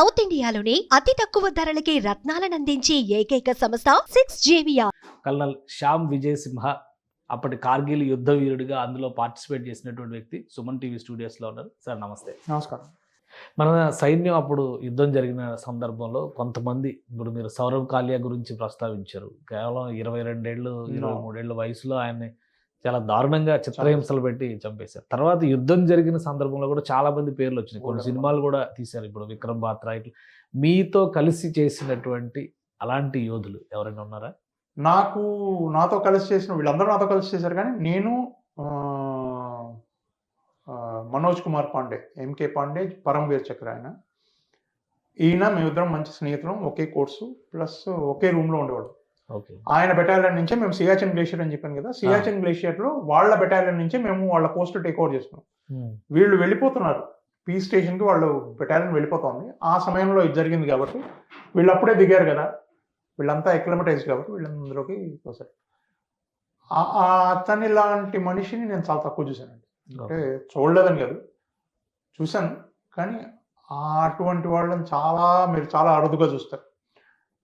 South ఇండియాలోని అతి తక్కువ ధరలకి రత్నాలనందించే ఏకైక సంస్థ సిక్స్ జేవియా కల్నల్ శ్యామ్ విజయ్ సింహ అప్పటి కార్గిల్ యుద్ధ వీరుడిగా అందులో పార్టిసిపేట్ చేసినటువంటి వ్యక్తి సుమన్ టీవీ స్టూడియోస్లో ఉన్నారు. సార్ నమస్తే. నమస్కారం. మన సైన్యం అప్పుడు యుద్ధం జరిగిన సందర్భంలో కొంతమంది ఇప్పుడు మీరు సౌరవ్ కాలియా గురించి ప్రస్తావించారు. కేవలం ఇరవై రెండేళ్ళు ఇరవై No. మూడేళ్ళ వయసులో ఆయన్ని చాలా దారుణంగా చిత్రహింసలు పెట్టి చంపేశారు. తర్వాత యుద్ధం జరిగిన సందర్భంలో కూడా చాలా మంది పేర్లు వచ్చినాయి. కొన్ని. సినిమాలు కూడా తీశారు. ఇప్పుడు విక్రమ్ బాత్రా ఇట్లా మీతో కలిసి చేసినటువంటి అలాంటి యోధులు ఎవరైనా ఉన్నారా? నాకు నాతో కలిసి చేసిన వీళ్ళందరూ నాతో కలిసి చేశారు కానీ నేను మనోజ్ కుమార్ పాండే ఎంకే పాండే పరమవీర్ చక్ర ఆయన. ఈయన మేమిద్దరం మంచి స్నేహితులం ఒకే కోర్సు ప్లస్ ఒకే రూమ్లో ఉండేవాడు ఆయన బెటాలియన్ నుంచే మేము సియాచిన్ గ్లేషియర్ అని చెప్పాను కదా సియాచిన్ గ్లేషియర్లో వాళ్ళ బెటాలియన్ నుంచే మేము వాళ్ళ పోస్ట్ టేక్ ఓవర్ చేస్తున్నాం వీళ్ళు వెళ్ళిపోతున్నారు. పీ స్టేషన్కి వాళ్ళు బెటాలియన్ వెళ్ళిపోతుంది. ఆ సమయంలో ఇది జరిగింది కాబట్టి వీళ్ళు అప్పుడే దిగారు కదా. వీళ్ళంతా ఎక్లమటైజ్ కాబట్టి వీళ్ళందరిలోకి వస్తారు అతని లాంటి మనిషిని నేను చాలా తక్కువ చూశానండి అంటే చూడలేదని కాదు. చూశాను. కానీ ఆ అటువంటి వాళ్ళని చాలా మీరు చాలా అరుదుగా చూస్తారు.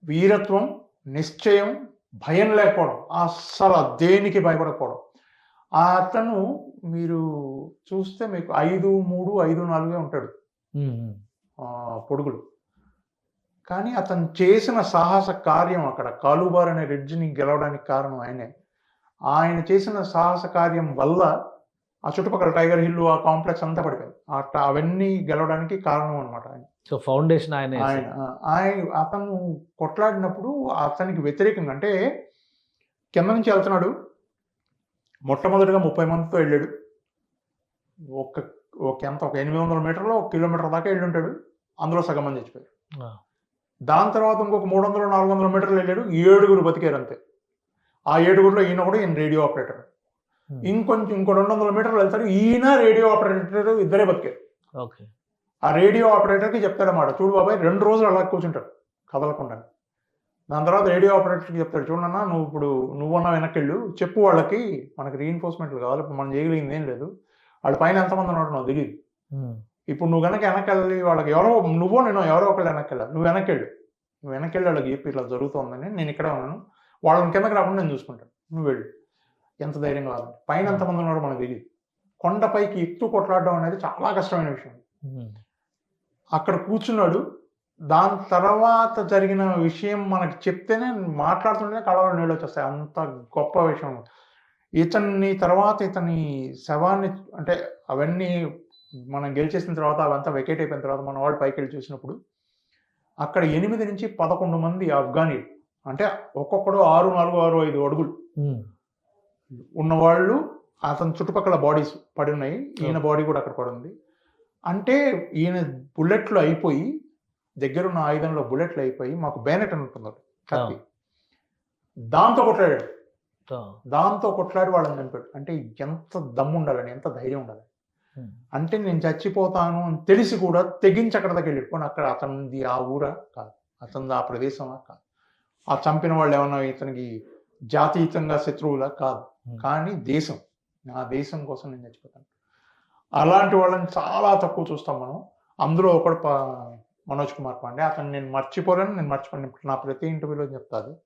వీరత్వం నిశ్చయం భయం లేకపోవడం అస్సలు దేనికి భయపడకపోవడం. ఆ అతను మీరు చూస్తే మీకు ఐదు మూడు ఐదు నాలుగే ఉంటాడు. ఆ, పొడుగులు. కానీ అతను చేసిన సాహస కార్యం అక్కడ కాలుబార్ అనే రిడ్జ్ని గెలవడానికి కారణం ఆయనే. ఆయన చేసిన సాహస కార్యం వల్ల ఆ చుట్టుపక్కల టైగర్ హిల్ ఆ కాంప్లెక్స్ అంతా పడిపోయింది. ట- అవన్నీ గెలవడానికి కారణం అనమాట ఆయన. సో ఫౌండేషన్ ఆయన ఆయన అతను కొట్లాడినప్పుడు అతనికి వ్యతిరేకంగా అంటే కింద నుంచి వెళ్తున్నాడు. మొట్టమొదటిగా ముప్పై మందితో వెళ్ళాడు. ఒక ఒక ఎంత ఒక ఎనిమిది వందల మీటర్లో ఒక కిలోమీటర్ దాకా వెళ్ళి ఉంటాడు. అందులో సగం మంది చచ్చిపోయారు. దాని తర్వాత ఇంకొక మూడు వందలు నాలుగు వందల మీటర్లు వెళ్ళాడు. ఏడుగురు బతికారు అంతే. ఆ ఏడుగురిలో ఈయన కూడా ఈయన రేడియో ఆపరేటర్. ఇంకొంచెం ఇంకో రెండు వందల మీటర్లు వెళ్తారు ఈయన రేడియో ఆపరేటర్ ఇద్దరే బతికారు. ఓకే. ఆ రేడియో ఆపరేటర్కి చెప్తాడన్నమాట చూడు బాబాయ్ రెండు రోజులు అలా కూర్చుంటాడు కదలకుండా. దాని తర్వాత రేడియో ఆపరేటర్కి చెప్తాడు చూడన్నా నువ్వు ఇప్పుడు నువ్వన్నా వెనక్కెళ్ళు. చెప్పు వాళ్ళకి మనకి రీఎన్ఫోర్స్మెంట్లు కావాలి. ఇప్పుడు మనం చేయగలిగింది ఏం లేదు. వాళ్ళ పైన ఎంతమంది ఉన్నాడు నాకు తెలియదు ఇప్పుడు నువ్వు కనుక వెనకెళ్ళి వాళ్ళకి ఎవరో నువ్వో నేను ఎవరో ఒకళ్ళు వెనక్కెళ్ళాలి నువ్వు వెనక్కెళ్ళు. నువ్వు వెనక్కెళ్ళి వాళ్ళకి చెప్పి ఇట్లా జరుగుతోందని నేను ఇక్కడే ఉన్నాను. వాళ్ళని కిందకి రాకుండా నేను చూసుకుంటాను. నువ్వు వెళ్ళు. ఎంత ధైర్యంగా కావాలి పైన ఎంతమంది ఉన్నారో మనకు తెలియదు కొండపైకి ఎక్కుతూ కొట్లాడడం అనేది చాలా కష్టమైన విషయం. అక్కడ కూర్చున్నాడు. దాని తర్వాత జరిగిన విషయం మనకి చెప్తేనే మాట్లాడుతుంటే కళలో నీళ్ళు వచ్చేస్తాయి. అంత గొప్ప విషయం. ఇతన్ని తర్వాత ఇతని శవాన్ని అంటే అవన్నీ మనం గెలిచేసిన తర్వాత అవంతా వెకేట్ అయిపోయిన తర్వాత మన వాళ్ళు పైకి వెళ్ళి చూసినప్పుడు అక్కడ ఎనిమిది నుంచి పదకొండు మంది ఆఫ్ఘనీ అంటే ఒక్కొక్కడు ఆరు నాలుగు ఆరు ఐదు అడుగులు. ఉన్నవాళ్ళు అతని చుట్టుపక్కల బాడీస్ పడి ఉన్నాయి ఈయన బాడీ కూడా అక్కడ పడి ఉంది అంటే ఈయన బుల్లెట్లు అయిపోయి దగ్గరున్న ఆయుధంలో బుల్లెట్లు అయిపోయి మాకు బేనెట్ అని ఉంటుంది కత్తి. దాంతో కొట్లాడాడు. దాంతో కొట్లాడి వాళ్ళని చంపాడు. అంటే ఎంత దమ్ము ఉండాలని ఎంత ధైర్యం ఉండాలి అంటే నేను చచ్చిపోతాను అని తెలిసి కూడా తెగించి అక్కడ దగ్గర వెళ్ళిపోయి అక్కడ అతనిది ఆ ఊరా? కాదు. అతనిది ఆ ప్రదేశమా? కాదు. ఆ చంపిన వాళ్ళు ఏమన్నా ఇతనికి జాతీయంగా శత్రువులా కాదు. కానీ దేశం నా దేశం కోసం నేను చచ్చిపోతాను. అలాంటి వాళ్ళని చాలా తక్కువ చూస్తాం మనం. అందులో ఒకడు మనోజ్ కుమార్ పాండే. అతను నేను మర్చిపోలేను నేను మర్చిపోలేను. నా ప్రతి ఇంటర్వ్యూలో చెప్తాను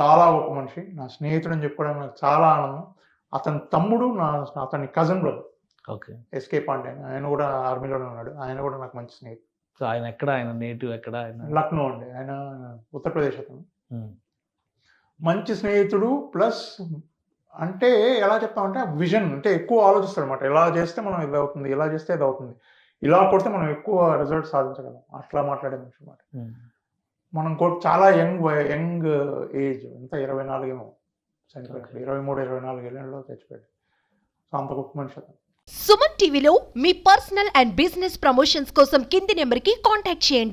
చాలా గొప్ప మనిషి. నా స్నేహితుడు అని చెప్పుకోవడం నాకు చాలా ఆనందం. అతని తమ్ముడు నా అతని cousin brother okay SK Pandey. ఆయన కూడా ఆర్మీలోనే ఉన్నాడు. ఆయన కూడా నాకు మంచి స్నేహితుడు. ఆయన ఎక్కడ? ఆయన నేటివ్ ఎక్కడ? ఆయన లక్నో అండి. ఆయన ఉత్తరప్రదేశ్ అతను. ఉమ్. మంచి స్నేహితుడు ప్లస్ అంటే ఎలా చెప్తామంటే విజన్ అంటే ఎక్కువ ఆలోచిస్తాడు అనమాట ఇలా చేస్తే మనం ఇది అవుతుంది ఇలా చేస్తే ఇది అవుతుంది. ఇలా కొడితే మనం ఎక్కువ రిజల్ట్ సాధించగలం. అట్లా మాట్లాడే మనిషి అనమాట ఉమ్. మనం కొ- చాలా యంగ్ యంగ్ ఏజ్ ఎంత? ఇరవై నాలుగేమో. చనిపోయాడు. ఇరవై మూడు ఇరవై నాలుగు ఏళ్ళలో చచ్చిపోయాడు. సో అంత గొప్ప మనిషి అతను. సుమన్ టీవీలో మీ పర్సనల్ అండ్ బిజినెస్ ప్రమోషన్స్ కోసం కింది నెంబర్కి కాంటాక్ట్ చేయండి.